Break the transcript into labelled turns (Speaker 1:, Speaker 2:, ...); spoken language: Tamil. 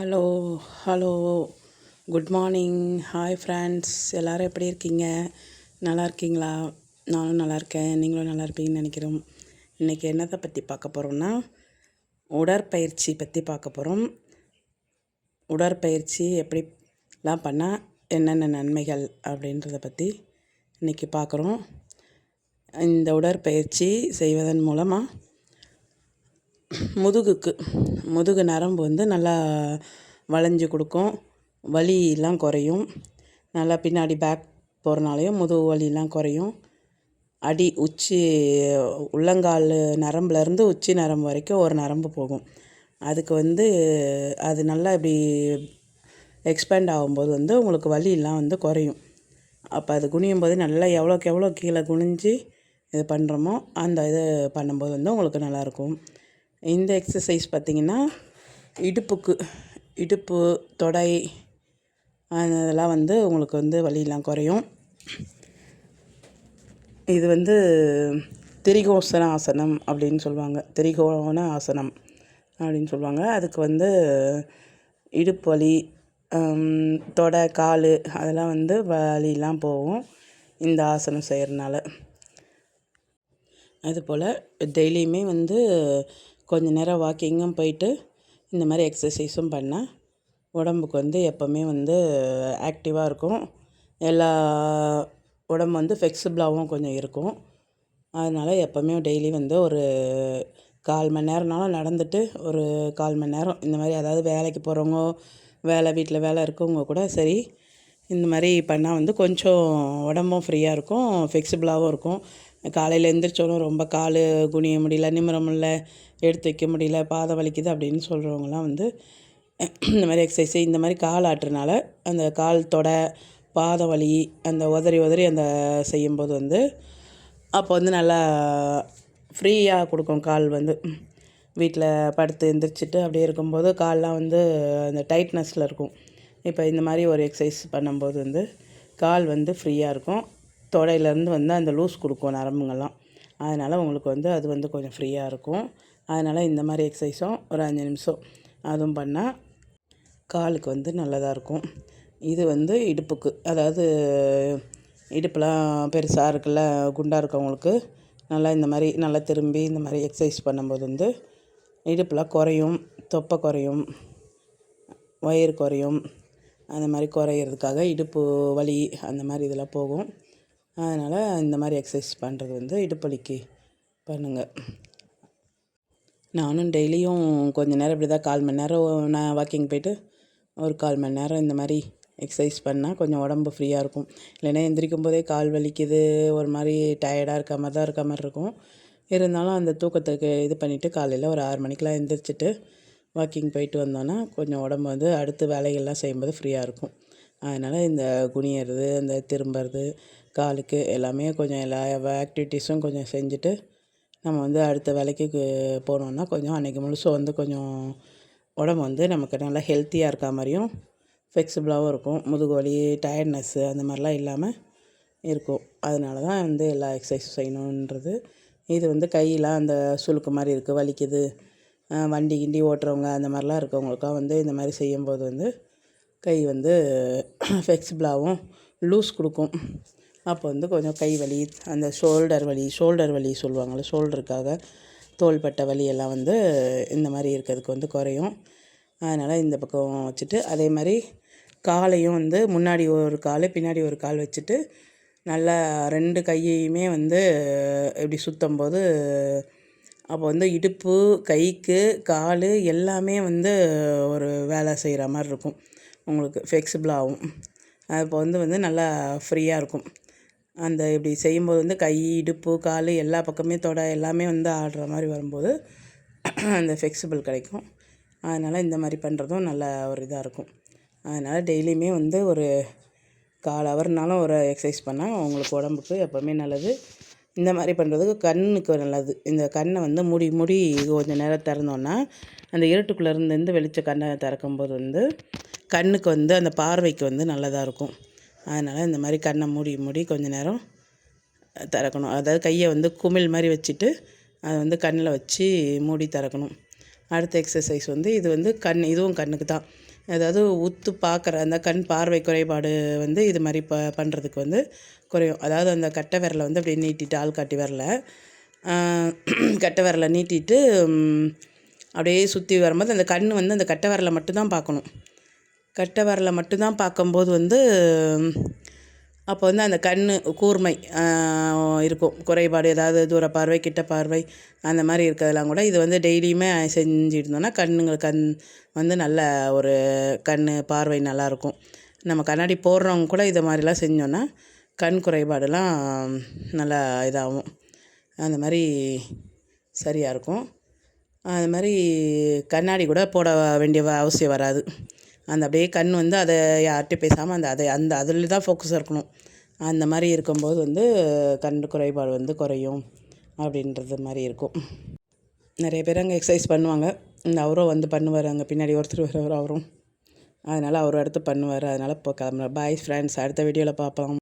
Speaker 1: hello hello good morning hi friends எல்லோரும் எப்படி இருக்கீங்க நல்லா இருக்கீங்களா நானும் நல்லா இருக்கேன் நீங்களும் நல்லா இருப்பீங்கன்னு நினைக்கிறோம் இன்றைக்கி என்னத்தை பற்றி பார்க்க போகிறோம்னா உடற்பயிற்சி பற்றி பார்க்க போகிறோம் உடற்பயிற்சி எப்படிலாம் பண்ணால் என்னென்ன நன்மைகள் அப்படின்றத பற்றி இன்றைக்கி பார்க்குறோம் இந்த உடற்பயிற்சி செய்வதன் மூலமாக முதுகுக்கு முதுகு நரம்பு வந்து நல்லா வளைஞ்சு கொடுக்கும் வலியெலாம் குறையும் நல்லா பின்னாடி பேக் போகிறனாலையும் முதுகு வலியெலாம் குறையும் அடி உச்சி உள்ளங்கால் நரம்புலேருந்து உச்சி நரம்பு வரைக்கும் ஒரு நரம்பு போகும் அதுக்கு வந்து அது நல்லா இப்படி எக்ஸ்பேண்ட் ஆகும்போது வந்து உங்களுக்கு வலியெல்லாம் வந்து குறையும் அப்போ அது குனியும் போது நல்லா எவ்வளோக்கு எவ்வளோ கீழே குனிஞ்சு இது பண்ணுறோமோ அந்த இது பண்ணும்போது வந்து உங்களுக்கு நல்லாயிருக்கும் இந்த எக்ஸசைஸ் பார்த்திங்கன்னா இடுப்புக்கு இடுப்பு தொடை அதெல்லாம் வந்து உங்களுக்கு வந்து வழியெல்லாம் குறையும் இது வந்து திரிகோசன ஆசனம் அப்படின்னு சொல்லுவாங்க திரிகோண ஆசனம் அப்படின்னு சொல்லுவாங்க அதுக்கு வந்து இடுப்பு வலி தொடை கால் அதெல்லாம் வந்து வலியெலாம் போகும் இந்த ஆசனம் செய்கிறனால அதுபோல் டெய்லியுமே வந்து கொஞ்சம் நேரம் வாக்கிங்கும் போயிட்டு இந்த மாதிரி எக்ஸசைஸும் பண்ணேன் உடம்புக்கு வந்து எப்போவுமே வந்து ஆக்டிவாக இருக்கும் எல்லா உடம்பு வந்து ஃப்ளெக்சிபிளாகவும் கொஞ்சம் இருக்கும் அதனால் எப்போவுமே டெய்லி வந்து ஒரு கால் மணி நேரம்னாலும் நடந்துட்டு ஒரு கால் மணி நேரம் இந்த மாதிரி அதாவது வேலைக்கு போகிறவங்க வேலை வீட்டில் வேலை இருக்கவங்க கூட சரி இந்த மாதிரி பண்ணால் வந்து கொஞ்சம் உடம்பும் ஃப்ரீயாக இருக்கும் ஃப்ளெக்சிபிளாகவும் இருக்கும் காலையில் எழுந்திரிச்சோனும் ரொம்ப கால் குனிய முடியல நிம்மரம் இல்லை எடுத்து வைக்க முடியல பாதை வலிக்குது அப்படின்னு சொல்கிறவங்களாம் வந்து இந்த மாதிரி எக்ஸசைஸ் இந்த மாதிரி கால் ஆட்டுறனால அந்த கால் தொடை பாத வலி அந்த உதறி உதறி அந்த செய்யும்போது வந்து அப்போ வந்து நல்லா ஃப்ரீயாக கொடுக்கும் கால் வந்து வீட்டில் படுத்து எந்திரிச்சிட்டு அப்படியே இருக்கும்போது கால்லாம் வந்து அந்த டைட்னஸில் இருக்கும் இப்போ இந்த மாதிரி ஒரு எக்ஸசைஸ் பண்ணும்போது வந்து கால் வந்து ஃப்ரீயாக இருக்கும் தொடையிலேருந்து வந்து அந்த லூஸ் கொடுக்கும் நரம்புங்கள்லாம் அதனால் உங்களுக்கு வந்து அது வந்து கொஞ்சம் ஃப்ரீயாக இருக்கும் அதனால் இந்த மாதிரி எக்ஸசைஸும் ஒரு அஞ்சு நிமிஷம் அதுவும் பண்ணால் காலுக்கு வந்து நல்லதாக இருக்கும் இது வந்து இடுப்புக்கு அதாவது இடுப்பெலாம் பெருசாக இருக்குல்ல குண்டாக இருக்கவங்களுக்கு நல்லா இந்த மாதிரி நல்லா திரும்பி இந்த மாதிரி எக்ஸசைஸ் பண்ணும்போது வந்து இடுப்பெலாம் குறையும் தொப்பை குறையும் ஒயர் குறையும் அந்த மாதிரி குறையிறதுக்காக இடுப்பு வலி அந்த மாதிரி இதெல்லாம் போகும் அதனால் இந்த மாதிரி எக்ஸசைஸ் பண்ணுறது வந்து இடுப்பலிக்கு பண்ணுங்கள் நானும் டெய்லியும் கொஞ்சம் நேரம் இப்படி தான் கால் மணி நேரம் நான் வாக்கிங் போயிட்டு ஒரு கால் மணி நேரம் இந்த மாதிரி எக்ஸசைஸ் பண்ணால் கொஞ்சம் உடம்பு ஃப்ரீயாக இருக்கும் இல்லைன்னா எந்திரிக்கும் போதே கால் வலிக்குது ஒரு மாதிரி டயர்டாக இருக்க மாதிரி தான் இருக்க மாதிரி இருக்கும் இருந்தாலும் அந்த தூக்கத்துக்கு இது பண்ணிவிட்டு காலையில் ஒரு ஆறு மணிக்கெலாம் எந்திரிச்சிட்டு வாக்கிங் போயிட்டு வந்தோன்னா கொஞ்சம் உடம்பு வந்து அடுத்து வேலைகள்லாம் செய்யும்போது ஃப்ரீயாக இருக்கும் அதனால் இந்த குனியறது அந்த திரும்புறது காலுக்கு எல்லாமே கொஞ்சம் எல்லா ஆக்டிவிட்டீஸும் கொஞ்சம் செஞ்சுட்டு நம்ம வந்து அடுத்த வேலைக்கு போனோன்னா கொஞ்சம் அன்றைக்கி முழுசும் வந்து கொஞ்சம் உடம்பு வந்து நமக்கு நல்லா ஹெல்த்தியாக இருக்கா மாதிரியும் ஃப்ளெக்சிபிளாகவும் இருக்கும் முதுகு வலி டயர்ட்னஸ்ஸு அந்த மாதிரிலாம் இல்லாமல் இருக்கும் அதனால தான் வந்து எல்லா எக்ஸசைஸும் செய்யணுன்றது இது வந்து கையெலாம் அந்த சுழுக்கு மாதிரி இருக்குது வலிக்குது வண்டி கிண்டி ஓட்டுறவங்க அந்த மாதிரிலாம் இருக்கவங்களுக்காக வந்து இந்த மாதிரி செய்யும்போது வந்து கை வந்து ஃப்ளெக்சிபிளாகவும் லூஸ் கொடுக்கும் அப்போ வந்து கொஞ்சம் கை வலி அந்த ஷோல்டர் வலி ஷோல்டர் வலி சொல்லுவாங்கள்ல ஷோல்டருக்காக தோள்பட்டை வலியெல்லாம் வந்து இந்த மாதிரி இருக்கிறதுக்கு வந்து குறையும் அதனால் இந்த பக்கம் வச்சுட்டு அதே மாதிரி காலையும் வந்து முன்னாடி ஒரு கால் பின்னாடி ஒரு கால் வச்சுட்டு நல்லா ரெண்டு கையையுமே வந்து இப்படி சுற்றும் போது அப்போ வந்து இடுப்பு கைக்கு கால் எல்லாமே வந்து ஒரு வேலை செய்கிற மாதிரி இருக்கும் உங்களுக்கு ஃப்ளெக்சிபிளாகவும் அப்போ வந்து வந்து நல்லா ஃப்ரீயாக இருக்கும் அந்த இப்படி செய்யும்போது வந்து கை இடுப்பு கால் எல்லா பக்கமே தொட எல்லாமே வந்து ஆடுற மாதிரி வரும்போது அந்த ஃப்ளெக்சிபிள் கிடைக்கும் அதனால் இந்த மாதிரி பண்ணுறதும் நல்ல ஒரு இதாக இருக்கும் அதனால் டெய்லியுமே வந்து ஒரு கால் ஹவர்னாலும் ஒரு எக்ஸசைஸ் பண்ணால் உங்களுக்கு உடம்புக்கு எப்போவுமே நல்லது இந்த மாதிரி பண்ணுறதுக்கு கண்ணுக்கு நல்லது இந்த கண்ணை வந்து முடி முடி கொஞ்சம் நேரம் திறந்தோன்னா அந்த இருட்டுக்குள்ளேருந்து வெளிச்ச கண்ணை திறக்கும்போது வந்து கண்ணுக்கு வந்து அந்த பார்வைக்கு வந்து நல்லதாக இருக்கும் அதனால் இந்த மாதிரி கண்ணை மூடி மூடி கொஞ்சம் நேரம் திறக்கணும் அதாவது கையை வந்து குமிழ் மாதிரி வச்சுட்டு அதை வந்து கண்ணில் வச்சு மூடி திறக்கணும் அடுத்த எக்ஸசைஸ் வந்து இது வந்து கண் இதுவும் கண்ணுக்கு தான் அதாவது உத்து பார்க்குற அந்த கண் பார்வை குறைபாடு வந்து இது மாதிரி ப பண்ணுறதுக்கு வந்து குறையும் அதாவது அந்த கட்டை விரலை வந்து அப்படி நீட்டிட்டு ஆள் காட்டி விரல கட்டை விரலை நீட்டிட்டு அப்படியே சுற்றி வரும்போது அந்த கண் வந்து அந்த கட்டை விரலை மட்டும்தான் பார்க்கணும் கட்ட வரலை மட்டும்தான் பார்க்கும்போது வந்து அப்போ வந்து அந்த கண் கூர்மை இருக்கும் குறைபாடு ஏதாவது தூர பார்வை கிட்ட பார்வை அந்த மாதிரி இருக்கிறதெல்லாம் கூட இது வந்து டெய்லியுமே செஞ்சிருந்தோன்னா கண்ணுங்கள் கண் வந்து நல்ல ஒரு கண் பார்வை நல்லாயிருக்கும் நம்ம கண்ணாடி போடுறவங்க கூட இதை மாதிரிலாம் செஞ்சோன்னா கண் குறைபாடுலாம் நல்லா இதாகும் அந்த மாதிரி சரியாக இருக்கும் அது மாதிரி கண்ணாடி கூட போட வேண்டிய அவசியம் வராது அந்த அப்படியே கண் வந்து அதை யார்கிட்டையும் பேசாமல் அந்த அதை அந்த அதில் தான் ஃபோக்கஸ் இருக்கணும் அந்த மாதிரி இருக்கும்போது வந்து கண் குறைபாடு வந்து குறையும் அப்படின்றது மாதிரி இருக்கும் நிறைய பேர் அங்கே எக்ஸசைஸ் பண்ணுவாங்க இந்த அவரும் வந்து பண்ணுவார் அங்கே பின்னாடி ஒருத்தர் வர்றவர் அவரும் அதனால் அவரும் அடுத்து பண்ணுவார் அதனால் இப்போ கிளம்புற பாய் ஃப்ரெண்ட்ஸ் அடுத்த வீடியோவில் பார்ப்போம்